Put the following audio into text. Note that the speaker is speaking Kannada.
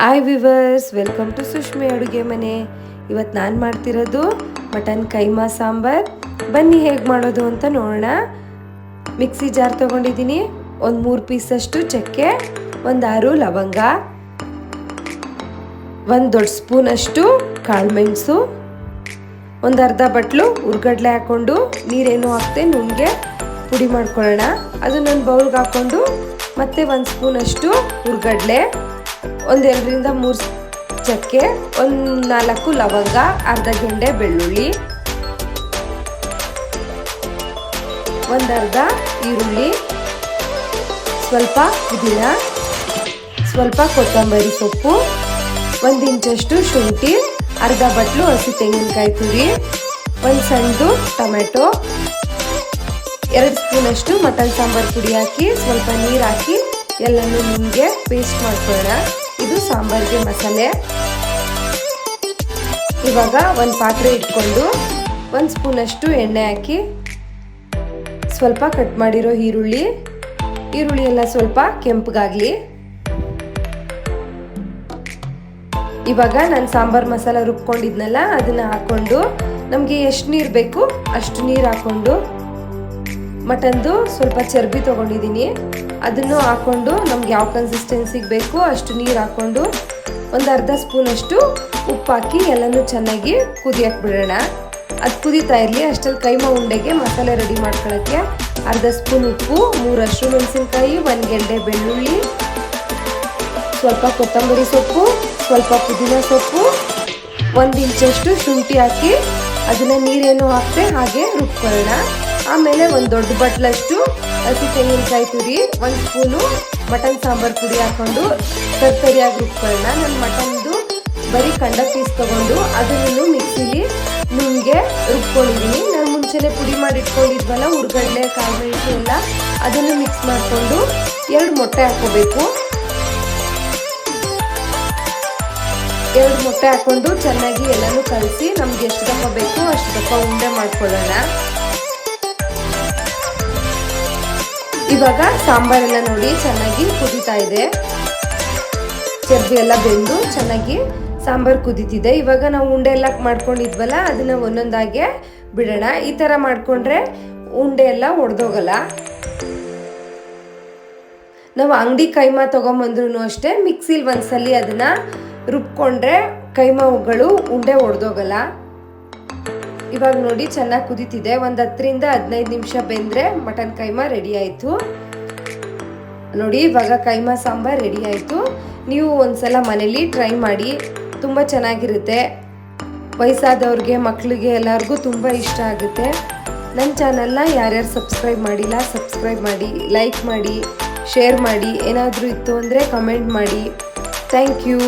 Hi viewers welcome to Sushmi ಅಡುಗೆ ಮನೆ ಇವತ್ತು ನಾನು ಮಾಡ್ತಿರೋದು ಮಟನ್ ಕೈಮಾ ಸಾಂಬಾರ್. ಬನ್ನಿ ಹೇಗೆ ಮಾಡೋದು ಅಂತ ನೋಡೋಣ. ಮಿಕ್ಸಿ ಜಾರ್ ತೊಗೊಂಡಿದ್ದೀನಿ. ಒಂದು ಮೂರು ಪೀಸಷ್ಟು ಚಕ್ಕೆ, ಒಂದು ಆರು ಲವಂಗ, ಒಂದು ದೊಡ್ಡ ಸ್ಪೂನಷ್ಟು ಕಾಳುಮೆಣಸು ಒಂದು ಅರ್ಧ ಬಟ್ಲು ಉರ್ಗಡ್ಲೆ ಹಾಕ್ಕೊಂಡು ನೀರೇನು ಹಾಕ್ತೆ ನುಣ್ಣಗೆ ಪುಡಿ ಮಾಡ್ಕೊಳ್ಳೋಣ. ಅದನ್ನೊಂದು ಬೌಲ್ಗೆ ಹಾಕ್ಕೊಂಡು ಮತ್ತೆ ಒಂದು ಸ್ಪೂನಷ್ಟು ಉರ್ಗಡ್ಲೆ ಒಂದು ಎರಡರಿಂದ ಮೂರು ಚಕ್ಕೆ ಒಂದು ನಾಲ್ಕು ಲವಂಗ, ಅರ್ಧ ಗೆಂಡೆ ಬೆಳ್ಳುಳ್ಳಿ ಒಂದರ್ಧ ಈರುಳ್ಳಿ, ಸ್ವಲ್ಪ ಪುದೀನ, ಸ್ವಲ್ಪ ಕೊತ್ತಂಬರಿ ಸೊಪ್ಪು, ಒಂದು ಇಂಚಷ್ಟು ಶುಂಠಿ, ಅರ್ಧ ಬಟ್ಲು ಹಸಿ ತೆಂಗಿನಕಾಯಿ ತುರಿ, ಒಂದು ಸಣ್ಣದು ಟೊಮೆಟೊ, ಎರಡು ಸ್ಪೂನಷ್ಟು ಮಟನ್ ಸಾಂಬಾರ್ ಪುಡಿ ಹಾಕಿ, ಸ್ವಲ್ಪ ನೀರು ಹಾಕಿ, ಎಲ್ಲನೂ ನಿಮಗೆ ಪೇಸ್ಟ್ ಮಾಡ್ಕೊಳ್ಳೋಣ. ಇದು ಸಾಂಬಾರಿಗೆ ಮಸಾಲೆ. ಇವಾಗ ಒಂದು ಪಾತ್ರೆ ಇಟ್ಕೊಂಡು ಒಂದು ಸ್ಪೂನಷ್ಟು ಎಣ್ಣೆ ಹಾಕಿ ಸ್ವಲ್ಪ ಕಟ್ ಮಾಡಿರೋ ಈರುಳ್ಳಿ. ಈರುಳ್ಳಿ ಎಲ್ಲ ಸ್ವಲ್ಪ ಕೆಂಪಗಾಗಲಿ. ಇವಾಗ ನಾನು ಸಾಂಬಾರ್ ಮಸಾಲ ರುಬ್ಕೊಂಡಿದ್ನಲ್ಲ, ಅದನ್ನು ಹಾಕ್ಕೊಂಡು ನಮಗೆ ಎಷ್ಟು ನೀರು ಬೇಕು ಅಷ್ಟು ನೀರು ಹಾಕೊಂಡು ಮಟನ್ದು ಸ್ವಲ್ಪ ಚರ್ಬಿ ತೊಗೊಂಡಿದ್ದೀನಿ. ಅದನ್ನು ಹಾಕ್ಕೊಂಡು ನಮ್ಗೆ ಯಾವ ಕನ್ಸಿಸ್ಟೆನ್ಸಿಗೆ ಬೇಕೋ ಅಷ್ಟು ನೀರು ಹಾಕ್ಕೊಂಡು ಒಂದು ಅರ್ಧ ಸ್ಪೂನಷ್ಟು ಉಪ್ಪು ಹಾಕಿ ಎಲ್ಲನೂ ಚೆನ್ನಾಗಿ ಕುದಿಯಕ್ಕೆ ಬಿಡೋಣ. ಅದು ಕುದೀತಾ ಇರಲಿ ಅಷ್ಟರಲ್ಲಿ ಕೈಮಾ ಉಂಡೆಗೆ ಮಸಾಲೆ ರೆಡಿ ಮಾಡ್ಕೊಳ್ಳೋಕ್ಕೆ ಅರ್ಧ ಸ್ಪೂನ್ ಉಪ್ಪು ಮೂರು ಹಸಿರು ಮೆಣಸಿನ್ಕಾಯಿ, ಒಂದು ಗೆಡ್ಡೆ ಬೆಳ್ಳುಳ್ಳಿ, ಸ್ವಲ್ಪ ಕೊತ್ತಂಬರಿ ಸೊಪ್ಪು, ಸ್ವಲ್ಪ ಪುದೀನ ಸೊಪ್ಪು, ಒಂದು ಇಂಚಷ್ಟು ಶುಂಠಿ ಹಾಕಿ ಅದನ್ನು ನೀರೇನು ಹಾಕ್ತೆ ಹಾಗೆ ರುಬ್ಕೊಳ್ಳೋಣ. ಆಮೇಲೆ ಒಂದು ದೊಡ್ಡ ಬಟ್ಲಷ್ಟು ಹಸಿ ತೆಂಗಿನಕಾಯಿ ತುರಿ, ಒಂದು ಸ್ಪೂನು ಮಟನ್ ಸಾಂಬಾರ್ ಪುಡಿ ಹಾಕೊಂಡು ತರ್ತರಿಯಾಗಿ ರುಬ್ಕೊಳ್ಳೋಣ. ನಾನು ಮಟನ್ದು ಬರೀ ಕಂಡ ಪೀಸ್ ತಗೊಂಡು ಅದನ್ನು ಮಿಕ್ಸಿಲಿ ನಿಮಗೆ ರುಬ್ಕೊಂಡಿದ್ದೀನಿ ನಾನು ಮುಂಚೆನೆ ಪುಡಿ ಮಾಡಿ ಇಟ್ಕೊಂಡಿದ್ವಲ್ಲ ಉರ್ಗಡ್ಲೆ ಕಾಳುಮೆಣಸು ಎಲ್ಲ, ಅದನ್ನು ಮಿಕ್ಸ್ ಮಾಡಿಕೊಂಡು ಎರಡು ಮೊಟ್ಟೆ ಹಾಕೋಬೇಕು ಎರಡು ಮೊಟ್ಟೆ ಹಾಕೊಂಡು ಚೆನ್ನಾಗಿ ಎಲ್ಲನೂ ಕಲಸಿ ನಮ್ಗೆ ಎಷ್ಟು ದಪ್ಪ ಬೇಕು ಅಷ್ಟು ದಪ್ಪ ಉಂಡೆ ಮಾಡ್ಕೊಳ್ಳೋಣ. ಇವಾಗ ಸಾಂಬಾರೆಲ್ಲ ನೋಡಿ ಚೆನ್ನಾಗಿ ಕುದೀತಾ ಇದೆ. ಚರ್ಬಿ ಎಲ್ಲ ಬೆಂದು ಚೆನ್ನಾಗಿ ಸಾಂಬಾರ್ ಕುದಿತಿದೆ. ಇವಾಗ ನಾವು ಉಂಡೆ ಎಲ್ಲ ಮಾಡ್ಕೊಂಡಿದ್ವಲ್ಲ, ಅದನ್ನ ಒಂದೊಂದಾಗೆ ಬಿಡೋಣ. ಈ ತರ ಮಾಡ್ಕೊಂಡ್ರೆ ಉಂಡೆ ಎಲ್ಲ ಒಡೆದೋಗಲ್ಲ. ನಾವು ಅಂಗಡಿ ಕೈಮಾ ತಗೊಂಬಂದ್ರು ಅಷ್ಟೇ, ಮಿಕ್ಸಿಲಿ ಒಂದ್ಸಲಿ ಅದನ್ನ ರುಬ್ಕೊಂಡ್ರೆ ಕೈಮಾಗಳು ಉಂಡೆ ಒಡೆದೋಗಲ್ಲ. ಇವಾಗ ನೋಡಿ ಚೆನ್ನಾಗಿ ಕುದೀತಿದೆ. ಒಂದು ಹತ್ತರಿಂದ ಹದಿನೈದು ನಿಮಿಷ ಬೆಂದರೆ ಮಟನ್ ಕೈಮಾ ರೆಡಿ ಆಯಿತು. ನೋಡಿ, ಇವಾಗ ಕೈಮಾ ಸಾಂಬಾರ್ ರೆಡಿ ಆಯಿತು. ನೀವು ಒಂದ್ಸಲ ಮನೇಲಿ ಟ್ರೈ ಮಾಡಿ. ತುಂಬ ಚೆನ್ನಾಗಿರುತ್ತೆ. ವಯಸ್ಸಾದವ್ರಿಗೆ ಮಕ್ಕಳಿಗೆ ಎಲ್ಲರಿಗೂ ತುಂಬ ಇಷ್ಟ ಆಗುತ್ತೆ. ನನ್ನ ಚಾನಲ್ನ ಯಾರ್ಯಾರು ಸಬ್ಸ್ಕ್ರೈಬ್ ಮಾಡಿಲ್ಲ ಸಬ್ಸ್ಕ್ರೈಬ್ ಮಾಡಿ ಲೈಕ್ ಮಾಡಿ ಶೇರ್ ಮಾಡಿ, ಏನಾದರೂ ಇತ್ತು ಅಂದರೆ ಕಮೆಂಟ್ ಮಾಡಿ. Thank you